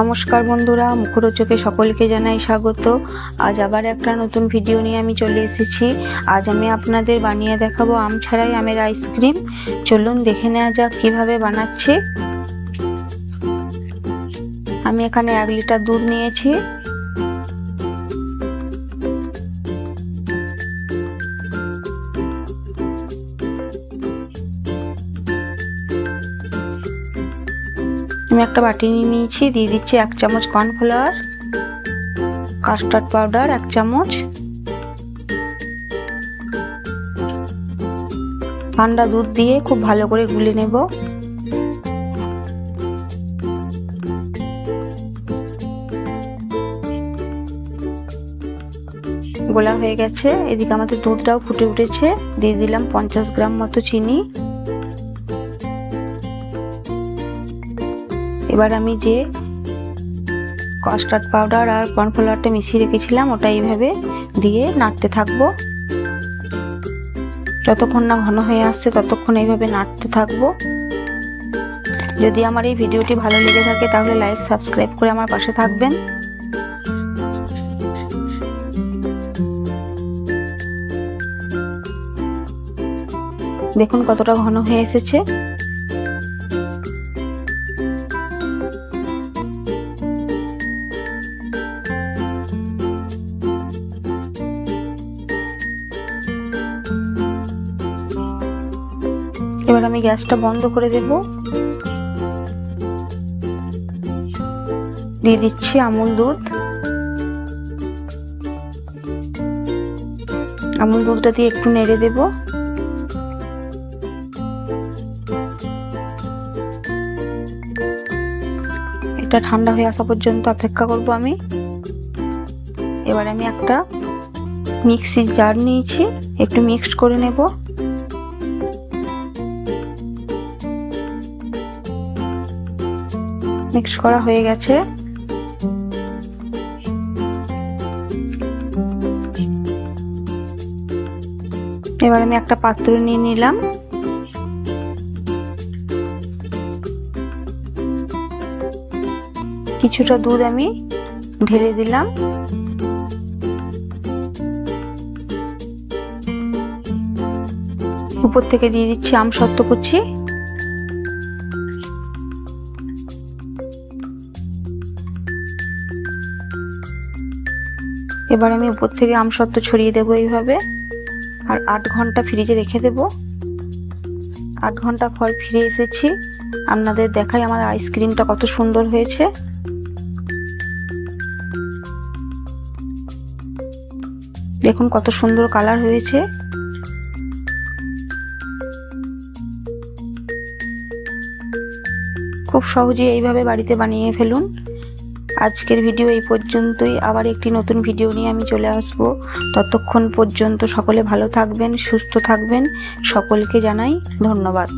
নমস্কার বন্ধুরা, মুখরোচকে সকলকে জানাই স্বাগত। আজ আবার একটা নতুন ভিডিও নিয়ে আমি চলে এসেছি। আজ আমি আপনাদের বানিয়ে দেখাবো আম ছাড়াই আমের আইসক্রিম চলুন দেখে নেওয়া যাক কীভাবে বানাচ্ছে। আমি এখানে এক লিটার দুধ নিয়েছি। আমি একটা বাটি নিয়ে নিয়েছি, দিয়ে দিচ্ছি এক চামচ কর্নফ্লাওয়ার কাস্টার্ড পাউডার এক চামচ ঠান্ডা দুধ দিয়ে খুব ভালো করে গুলে নেব। গোলা হয়ে গেছে, এদিকে আমাদের দুধটাও ফুটে উঠেছে, দিয়ে দিলাম পঞ্চাশ গ্রাম মতো চিনি। এবার আমি যে কাস্টার্ড পাউডার আর কর্নফ্লাওয়ারটা মিশিয়ে রেখেছিলাম, ওটা এইভাবে দিয়ে নাড়তে থাকব। যতক্ষণ না ঘন হয়ে আসছে, ততক্ষণ এইভাবে নাড়তে থাকব। যদি আমার এই ভিডিওটি ভালো লেগে থাকে, তাহলে লাইক সাবস্ক্রাইব করে আমার পাশে থাকবেন। দেখুন কতটা ঘন হয়ে এসেছে। এবার আমি গ্যাসটা বন্ধ করে দেব। দিয়ে দিচ্ছি আমুল দুধ। আমুল দুধটা দিয়ে একটু নেড়ে দেব। এটা ঠান্ডা হয়ে আসা পর্যন্ত অপেক্ষা করব আমি। এবার আমি একটা মিক্সি জার নিয়েছি, একটু মিক্সড করে নেব। মিক্স করা হয়ে গেছে। এবার আমি একটা পাত্র নিয়ে নিলাম। কিছুটা দুধ আমি ঢেলে দিলাম। উপর থেকে দিয়ে দিচ্ছি আম সত্য কুচি। এবার আমি উপর থেকে আমসত্ত্ব ছড়িয়ে দেবো এইভাবে। আর আট ঘণ্টা ফ্রিজে রেখে দেব। আট ঘণ্টা পর ফিরে এসেছি। আপনাদের দেখাই আমার আইসক্রিমটা কত সুন্দর হয়েছে। দেখুন কত সুন্দর কালার হয়েছে। খুব সহজে এইভাবে বাড়িতে বানিয়ে ফেলুন। আজকের ভিডিও এই পর্যন্তই। আবার একটি নতুন ভিডিও নিয়ে আমি চলে আসব। ততক্ষণ পর্যন্ত সকলে ভালো থাকবেন, সুস্থ থাকবেন। সকলকে জানাই ধন্যবাদ।